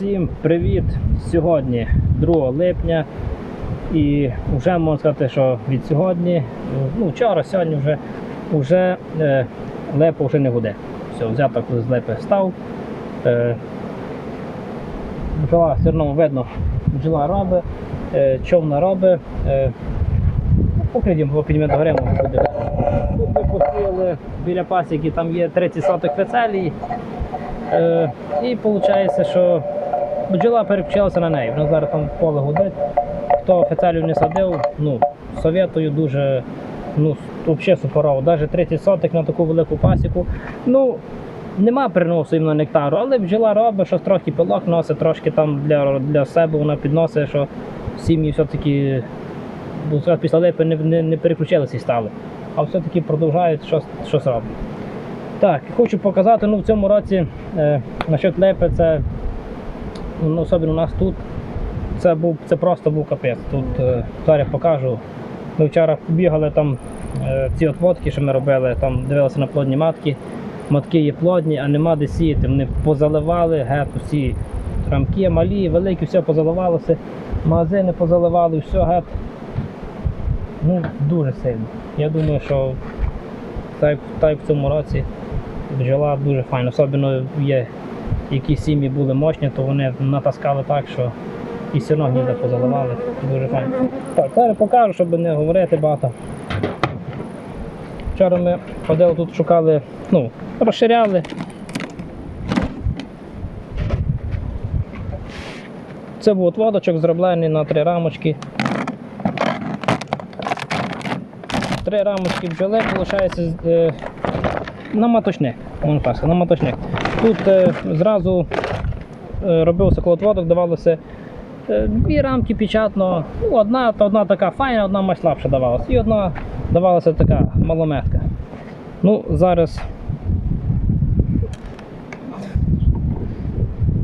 Всім привіт! Сьогодні 2 липня. І вже можна сказати, що від сьогодні, ну вчора, сьогодні вже, вже е, лепо вже не гуде. Все, взяток з лепи став. Е, бджола все одно видно, бджола робить, е, човна робить. Е, Покридім, бо підійме до гори, може буде. Тут ми посіяли біля пасіки, там є 30 соток вецелії. Е, і виходить, що бджола переключилася на неї. Вона зараз там поле гудить. Хто офіціалів не садив, ну, советую дуже, ну, взагалі суперово. Навіть 30 соток на таку велику пасіку. Ну, нема приносу іменно нектару, але бджола робить, щось трохи пилок носить, трошки там для, для себе вона підносить, що сім'ї все-таки після липи не, не, не переключилися і стали. А все-таки продовжують щось, щось робити. Так, хочу показати, ну в цьому році е, насчет лепи, це ну, особливо у нас тут. Це був це просто був капець. Тут е, зараз покажу. Ми вчора бігали там е, ці отводки, що ми робили, там дивилися на плодні матки. Матки є плодні, а нема де сіяти. Вони позаливали геть усі рамки, малі, великі, все позаливалося. Магазини позаливали, все геть. Ну, дуже сильно. Я думаю, що так, так в цьому році бджола дуже файна. Особливо є які сім'ї були мощні, то вони натаскали так, що і одно гнізда позаливали. Дуже файно. Так, зараз покажу, щоб не говорити багато. Вчора ми ходили тут, шукали, ну, розширяли. Це був отводочок зроблений на три рамочки. Три рамочки бджоли, виходить, е, на маточник, на маточник. Тут е, зразу е, робився колотводок, давалося е, дві рамки печатно. Ну, одна, одна така файна, одна майже слабша давалася. І одна давалася така малометка. Ну, зараз.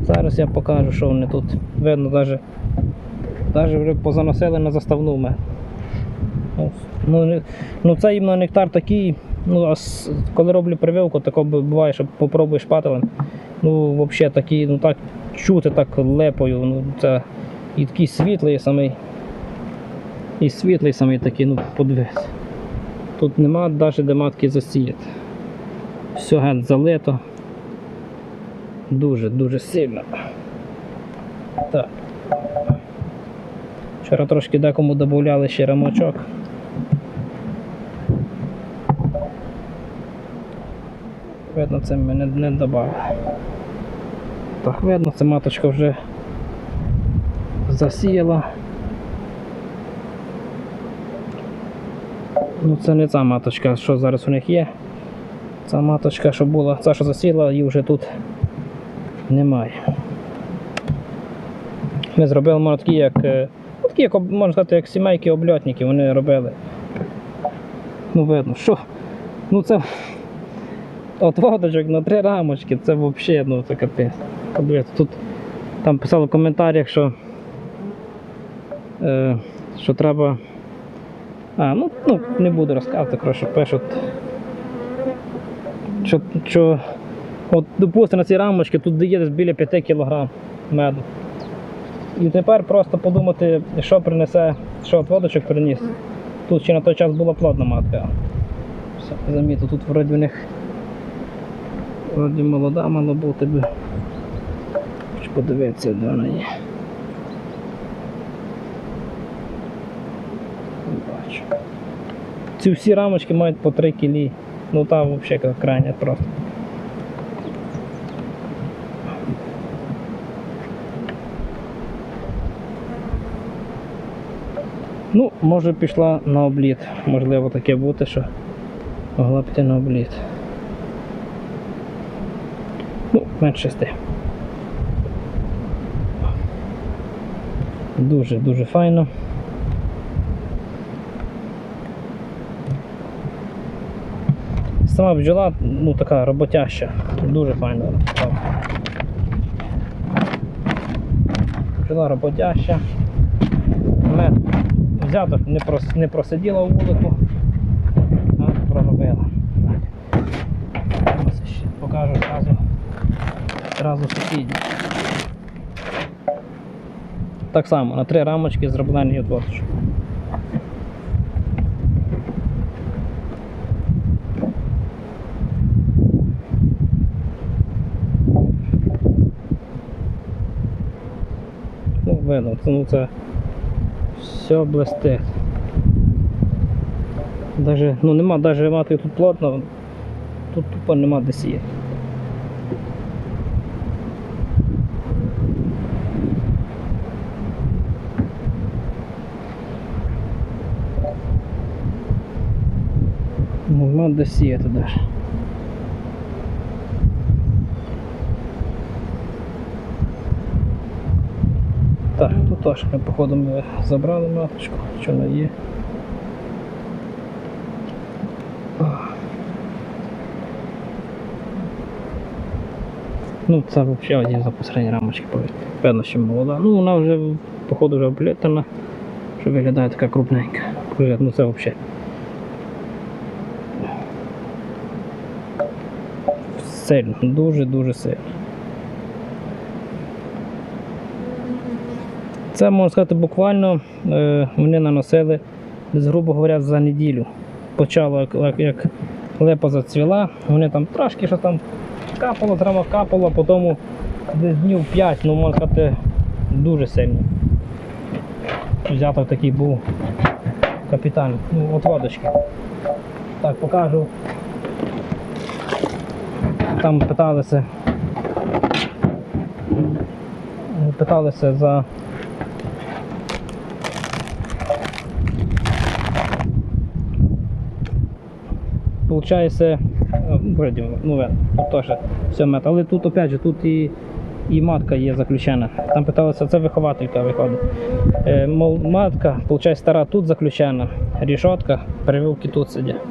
Зараз я покажу, що вони тут. Видно, навіть, вже позаносили на заставну мене. Ну, Ну, ну це іменно нектар такий. Ну, а коли роблю прививку, тако б- буває, що попробуєш пателем. Ну, взагалі такий, ну так чути так лепою. Ну, це і такий світлий самий. І світлий самий такий, ну подивись. Тут нема навіть де матки засіяти. Все геть залито. Дуже, дуже сильно. Так. Вчора трошки декому додавали ще рамочок. Видно, це ми не, додали. Так, видно, ця маточка вже засіяла. Ну це не ця маточка, що зараз у них є. Ця маточка, що була, ця, що засіяла, її вже тут немає. Ми зробили можна, такі, як, е, ну, такі, як можна сказати, як сімейки обльотники, вони робили. Ну, видно, що. Ну це от водочок на три рамочки, це взагалі ну, це капець. Тут там писали в коментарях, що, е, що треба. А, ну, ну не буду розказувати, коротше, пишуть. Що, що от, допустимо, на ці рамочки тут є десь біля 5 кг меду. І тепер просто подумати, що принесе, що водочок приніс. Тут ще на той час була плодна матка. Все, заміту, тут вроді в них вроді молода мала бути би. Хочу подивитися, де вона є. Бачу. Ці всі рамочки мають по 3 кілі. Ну там взагалі крайня просто. Ну, може пішла на обліт. Можливо таке бути, що могла піти на обліт. Ну, менше шести. Дуже, дуже файно. Сама бджола, ну така роботяща, дуже файна. Бджола роботяща. Мед взяток не, не просиділа у вулику, а проробила. Зразу сусідні. Так само, на три рамочки зроблені отводиш. Ну, видно, це, ну, це все блестить. Даже, ну нема даже мати тут плотно, тут тупо нема де сіяти. Де сіяти даже. Так, тут теж походу ми забрали маточку, що вона є. Ну, це взагалі один за посередні рамочки, певно, що молода. Ну, вона вже, походу, вже облітана, що виглядає така крупненька. Ну, це взагалі. Сильно, дуже-дуже сильно. Це можна сказати буквально е, вони наносили, грубо говоря, за неділю. Почало, як, як, лепа зацвіла, вони там трошки що там капало, трава капало, потім десь днів 5, ну можна сказати, дуже сильно. Взяток такий був капітальний. Ну, от водочки. Так, покажу. Там питалися. Питалися за Получається, е, ну тут теж все мет. Але тут опять же, тут і, і матка є заключена. Там питалися, це вихователька виходить. Е, матка, виходить, стара тут заключена, рішотка, перевивки тут сидять.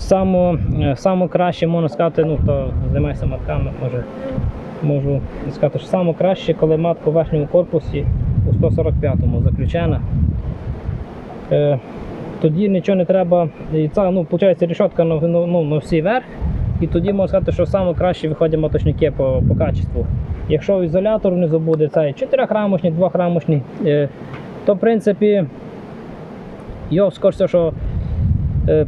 Само, е, само краще можна сказати, ну хто займається матками, може можу сказати, що саме краще, коли матка у верхньому корпусі у 145-му заключена. Е, тоді нічого не треба. І це, ну, виходить, рішотка на, ну, ну, на всій верх. І тоді можна сказати, що саме краще виходять маточники по, по качеству. Якщо ізолятор внизу буде цей 4-рамочний, 2-рамочний, е, то в принципі його скоріше, що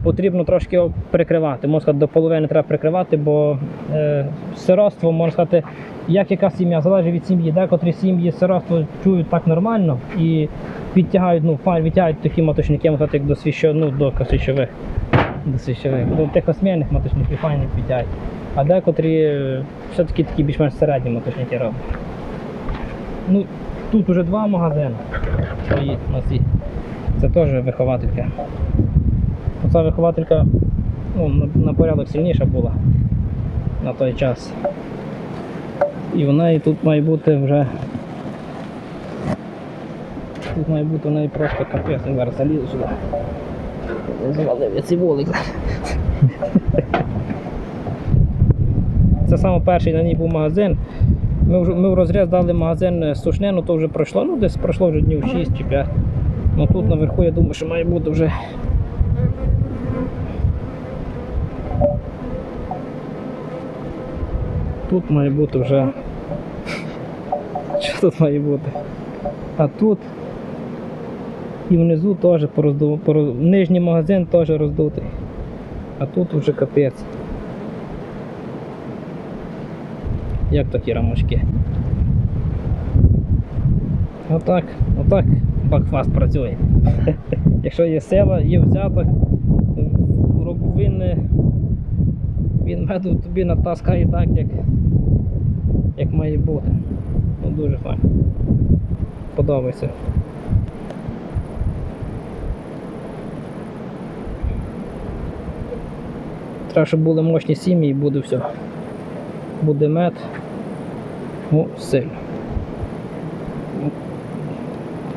потрібно трошки прикривати. Можна сказати, до половини треба прикривати, бо е, сироство, можна сказати, як яка сім'я, залежить від сім'ї. Декотрі сім'ї сироство чують так нормально і відтягають, ну, файн, відтягають такі маточники, можна сказати, як до свіщо, ну, до свіщових. До свіщових. До тихосмірних маточників файних відтягають. А декотрі е, все-таки такі більш-менш середні маточники роблять. Ну, тут уже два магазини. Це теж вихователька. Оця вихователька ну, на, порядок сильніша була на той час. І вона і тут має бути вже. Тут має бути в неї просто капець, зараз залізу сюди. Завалив я цей волик. Це саме перший на ній був магазин. Ми, вже, ми в розріз дали магазин е, сушнину, то вже пройшло, ну десь пройшло вже днів 6 чи 5. Ну тут наверху я думаю, що має бути вже. Тут має бути вже. Що тут має бути? А тут і внизу теж пороздув, пороз... нижній магазин теж роздутий. А тут вже капець. Як такі рамочки? Отак, отак бакфаст працює. Якщо є сила, є взяток, він, він меду тобі натаскає так, як, як має бути. Ну, дуже файно. Подобається. Треба, щоб були мощні сім'ї і буде все. Буде мед. Ну, сильно.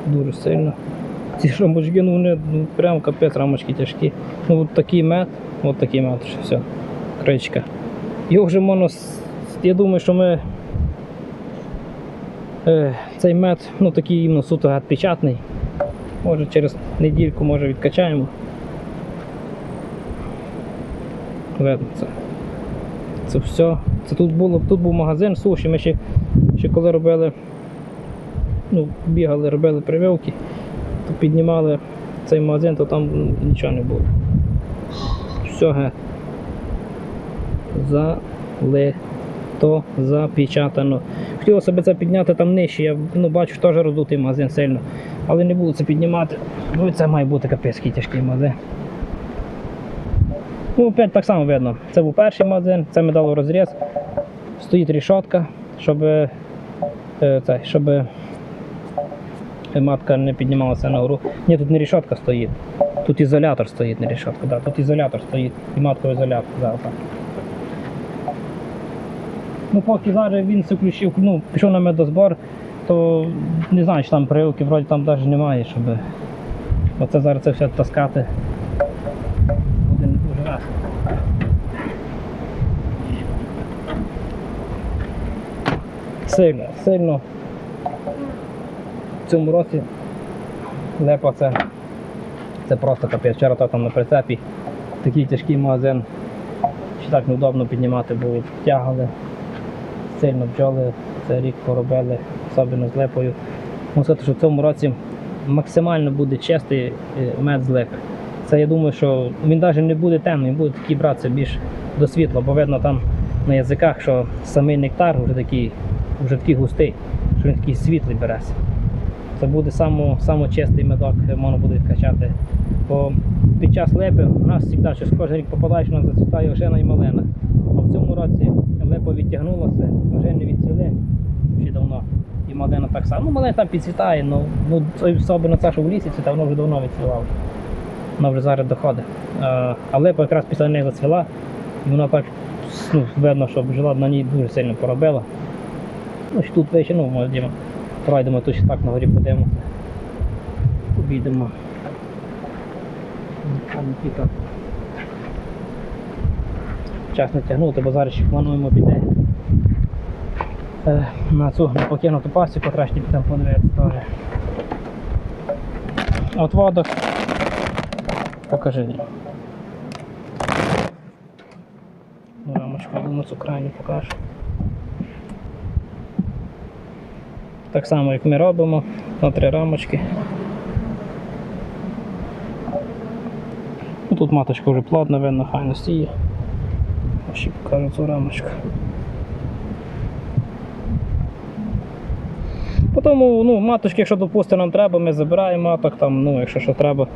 Дуже сильно. Ці рамочки, ну вони ну, прям капець рамочки тяжкі. Ну от такий мед, от такий мед, все. Кричка. Його вже можна. Я думаю, що ми е, цей мед, ну такий іменно суто гад-печатний. Може через недільку може відкачаємо. Видно це. Це все. Це тут було, тут був магазин суші. Ми ще, ще коли робили ну, бігали, робили прививки, то піднімали цей магазин, то там нічого не було. Все ге. Залито, запечатано. Хотілося б це підняти там нижче, я ну, бачу, теж роздутий магазин сильно. Але не буду це піднімати. Ну це має бути капець тяжкий магазин. Ну, опять так само видно. Це був перший магазин, це ми дали розріз. Стоїть рішотка, щоб, е, це, щоб е, матка не піднімалася нагору. Ні, тут не рішотка стоїть. Тут ізолятор стоїть, не рішотка. Да, тут ізолятор стоїть. І матка ізолятор. Да, так. Ну, поки зараз він це включив, ну, пішов на медозбор, то не знаю, чи там прививки вроді там навіть немає, щоб. Оце зараз це все таскати. Буде не дуже раз. Сильно, сильно. В цьому році лепа це, це просто капець. Вчора то там на прицепі такий тяжкий магазин. Ще так неудобно піднімати, бо тягали сильно бджоли, це рік поробили, особливо з липою. Можу сказати, що в цьому році максимально буде чистий е, мед з липи. Це я думаю, що він навіть не буде темний, він буде такий братися більш до світла, бо видно там на язиках, що самий нектар вже такий, вже такий густий, що він такий світлий береться. Це буде само, само чистий медок, можна буде відкачати. Бо під час липи у нас завжди щось кожен рік попадаєш, у нас зацвітає ожина і малина. А в цьому році липа відтягнулася, вже не відцвіли ще давно. І малина так само. Ну, малина там підцвітає, ну, ну особливо це, що в лісі цвіта, воно вже давно відцвіло. Вона вже зараз доходить. А, а липа якраз після неї зацвіла, і вона так ну, видно, що бджола на ній дуже сильно поробила. Ну, ще тут вище, ну, ми пройдемо тут ще так на горі подивимося. Обійдемо. Там. Час не тягнути, бо зараз ще плануємо піти е, на цю на покинуту пасіку, краще підемо подивитися теж. От водок. Покажи. мені. Ну, Рамочку на цю крайню покажу. Так само, як ми робимо, на три рамочки. Ну, Тут маточка вже плотно, видно, файно сіє. Ще покажу цю рамочку. Ну, маточки, якщо допустимо, нам треба, ми забираємо маток, там, ну, якщо що треба,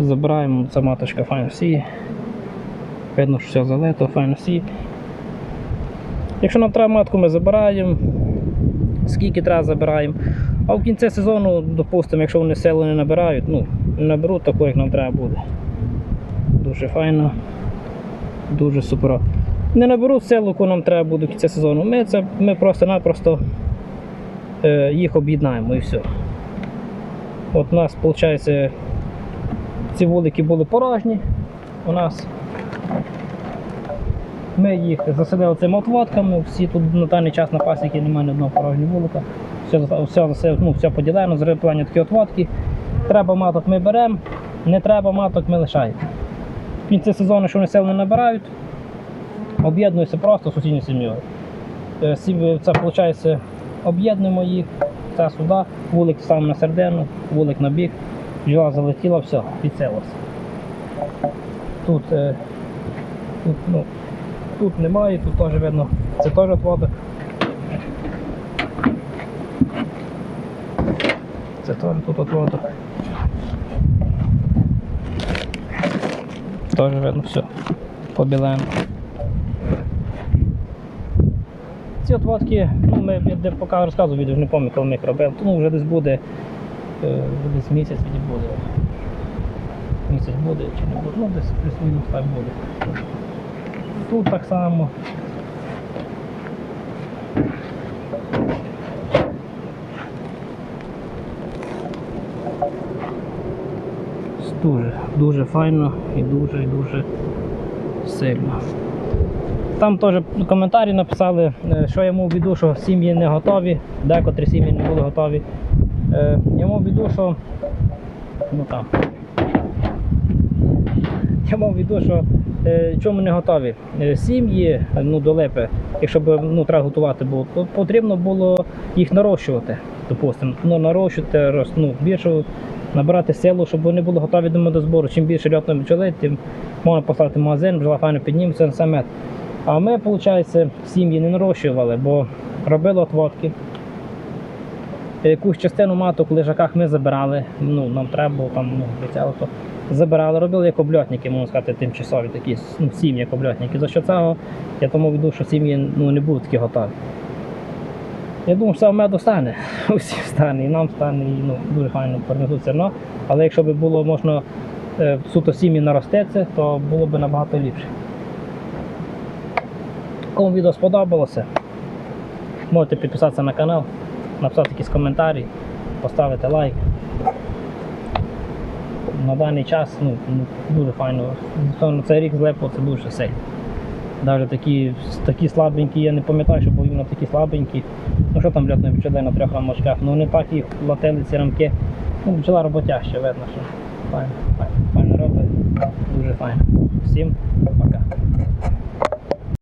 забираємо, ця маточка файно сіє. Видно, що все залито, файно сіє. Якщо нам треба матку, ми забираємо, скільки треба забираємо. А в кінці сезону, допустимо, якщо вони силу не набирають, ну, наберуть таку, як нам треба буде. Дуже файно, дуже супер. Не наберуть силу, яку нам треба буде в сезону. Ми, ми просто-напросто е, їх об'єднаємо і все. От у нас, виходить, ці вулики були порожні у нас. Ми їх заселили цими отводками, всі тут на даний час на пасіки немає ні одного порожнього вулика. Все, все, все, ну, все поділено, зроблені такі отводки. Треба маток ми беремо, не треба маток ми лишаємо. В кінці сезону, що вони сил не набирають, об'єднуються просто сусідньою сім'єю. Е, Це виходить, об'єднуємо їх, це сюди, вулик сам на середину, вулик на бік, бджола залетіла, все, підселилося. Тут, е, тут, ну, тут немає, тут теж видно, це теж отводок. Це теж тут отводок. Теж видно все. Побілено. Ці отводки, ну, ми, я поки розказував відео, не пам'ятаю, коли ми їх робили, тому вже десь буде, е, десь місяць тоді буде. Місяць буде чи не буде, ну десь плюс-мінус так буде. Тут так само. Дуже, дуже файно і дуже, і дуже сильно. Там теж коментарі написали, е, що мав в віду, що сім'ї не готові, декотрі сім'ї не були готові. Е, Я мав в віду, що ну там. Я мав віду, що е, чому не готові. Е, Сім'ї е, ну, до липи, якщо б ну, треба готувати було, то потрібно було їх нарощувати. допустимо, ну, нарощувати, роз- ну, більшу набирати силу, щоб вони були готові думаю, до збору. Чим більше льотної бджоли, тим можна поставити магазин, бджола файно підніметься на сам мед. А ми, виходить, сім'ї не нарощували, бо робили отводки. Якусь частину маток в лежаках ми забирали, ну, нам треба було там, ну, обіцяли, то забирали, робили як обльотники, можна сказати, тимчасові такі ну, сім'ї як обльотники. За що цього я тому веду, що сім'ї ну, не будуть такі готові. Я думаю, що це меду стане. Усім стане, і нам стане, і ну, дуже файно перенесуть одно. Але якщо б було можна е, суто сім'ї наростити, то було б набагато ліпше. Кому відео сподобалося, можете підписатися на канал, написати якийсь коментарі, поставити лайк. На даний час ну, ну, дуже файно. Напевно, цей рік злепо це дуже сильно. Навіть такі, такі слабенькі, я не пам'ятаю, що були такі слабенькі. Ну що там льотної бджоли на трьох рамочках? Ну не так їх латили ці рамки. Ну, бджола роботяща, видно, що файно, файно, файно робить. Дуже файно. Всім пока.